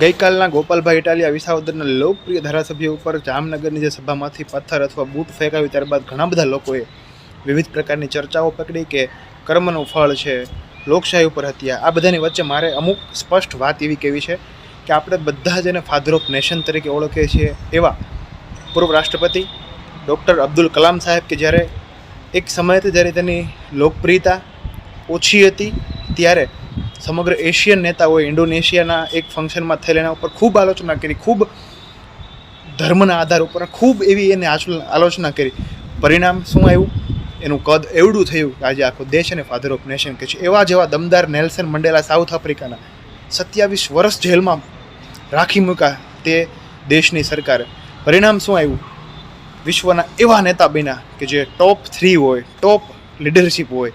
ગઈકાલના ગોપાલભાઈ ઇટાલિયા વિસાવદરના લોકપ્રિય ધારાસભ્ય ઉપર જામનગરની જે સભામાંથી પથ્થર અથવા બૂટ ફેંકાવી ત્યારબાદ ઘણા બધા લોકોએ વિવિધ પ્રકારની ચર્ચાઓ પકડી કે કર્મનું ફળ છે, લોકશાહી ઉપર હત્યા, આ બધાની વચ્ચે મારે અમુક સ્પષ્ટ વાત એવી કહેવી છે કે આપણે બધા જ એને ફાધર ઓફ નેશન તરીકે ઓળખીએ છીએ એવા પૂર્વ રાષ્ટ્રપતિ ડૉક્ટર અબ્દુલ કલામ સાહેબ કે જ્યારે એક સમય જ્યારે તેની લોકપ્રિયતા ઓછી હતી, ત્યારે સમગ્ર એશિયન નેતાઓએ ઇન્ડોનેશિયાના એક ફંક્શનમાં થયેલા એના ઉપર ખૂબ આલોચના કરી, ખૂબ ધર્મના આધાર ઉપર ખૂબ એવી એને આલોચના કરી. પરિણામ શું આવ્યું? એનું કદ એવડું થયું આજે આખો દેશ અને ફાધર ઓફ નેશન કે છે. એવા જેવા દમદાર નેલ્સન મંડેલા સાઉથ આફ્રિકાના સત્યાવીસ વર્ષ જેલમાં રાખી મૂક્યા તે દેશની સરકારે. પરિણામ શું આવ્યું? વિશ્વના એવા નેતા બન્યા કે જે ટોપ થ્રી હોય ટોપ લીડરશીપ હોય.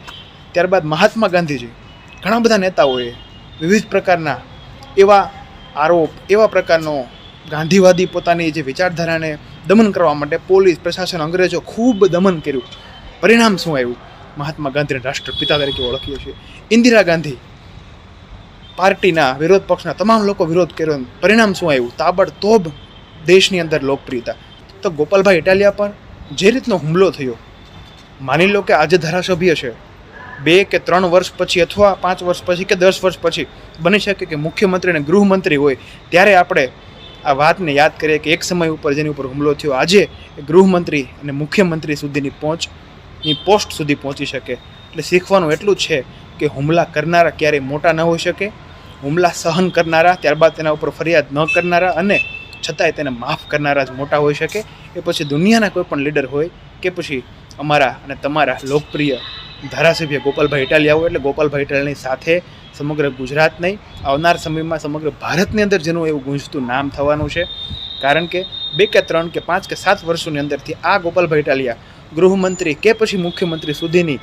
ત્યારબાદ મહાત્મા ગાંધીજી ઘણા બધા નેતાઓએ વિવિધ પ્રકારના એવા આરોપ, એવા પ્રકારનો ગાંધીવાદી પોતાની જે વિચારધારાને દમન કરવા માટે પોલીસ, પ્રશાસન, અંગ્રેજો ખૂબ દમન કર્યું. પરિણામ શું આવ્યું? મહાત્મા ગાંધીને રાષ્ટ્રપિતા તરીકે ઓળખીએ છીએ. ઇન્દિરા ગાંધી પાર્ટીના વિરોધ પક્ષના તમામ લોકો વિરોધ કર્યો પરિણામ શું આવ્યું? તાબડતોબ દેશની અંદર લોકપ્રિયતા. તો ગોપાલભાઈ ઇટાલિયા પર જે રીતનો હુમલો થયો, માની લો કે આજે ધારાસભ્ય છે બે કે ત્રણ વર્ષ પછી અથવા પાંચ વર્ષ પછી કે દસ વર્ષ પછી બની શકે કે મુખ્યમંત્રી અને ગૃહમંત્રી હોય, ત્યારે આપણે આ વાતને યાદ કરીએ કે એક સમય ઉપર જેની ઉપર હુમલો થયો, આજે ગૃહમંત્રી અને મુખ્યમંત્રી સુધીની પહોંચની પોસ્ટ સુધી પહોંચી શકે. એટલે શીખવાનું એટલું જ છે કે હુમલા કરનારા ક્યારેય મોટા ન હોઈ શકે, હુમલા સહન કરનારા, ત્યારબાદ તેના ઉપર ફરિયાદ ન કરનારા અને છતાંય તેને માફ કરનારા જ મોટા હોઈ શકે. એ પછી દુનિયાના કોઈ પણ લીડર હોય કે પછી અમારા અને તમારા લોકપ્રિય ધારાસભ્ય ગોપાલભાઈ ઇટાલિયા હોય એટલે ગોપાલભાઈ ઇટાલિયાની સાથે સમગ્ર ગુજરાત નહીં, આવનાર સમયમાં સમગ્ર ભારતની અંદર જેનું એવું ગુંજતું નામ થવાનું છે. કારણ કે બે કે ત્રણ કે પાંચ કે સાત વર્ષોની અંદરથી આ ગોપાલભાઈ ઇટાલિયા ગૃહમંત્રી કે પછી મુખ્યમંત્રી સુધીની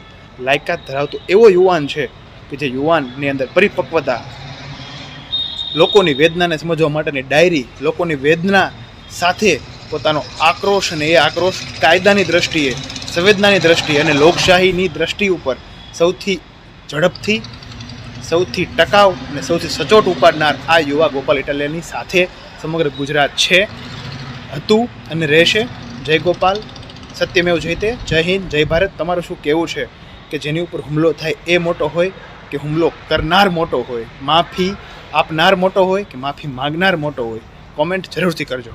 લાયકાત ધરાવતો એવો યુવાન છે કે જે યુવાનની અંદર પરિપક્વતા, લોકોની વેદનાને સમજવા માટેની ડાયરી, લોકોની વેદના સાથે પોતાનો આક્રોશ અને એ આક્રોશ કાયદાની દ્રષ્ટિએ સંવેદનાની દ્રષ્ટિ અને લોકશાહીની દ્રષ્ટિ ઉપર સૌથી ઝડપથી, સૌથી ટકાઉ અને સૌથી સચોટ ઉપાડનાર આ યુવા ગોપાલ ઇટાલિયાની સાથે સમગ્ર ગુજરાત છે. હતું અને રહેશે. જય ગોપાલ. સત્યમેવ જયતે જય હિન્દ. જય ભારત. તમારું શું કહેવું છે કે જેની ઉપર હુમલો થાય એ મોટો હોય કે હુમલો કરનાર મોટો હોય? માફી આપનાર મોટો હોય કે માફી માગનાર મોટો હોય? કોમેન્ટ જરૂરથી કરજો.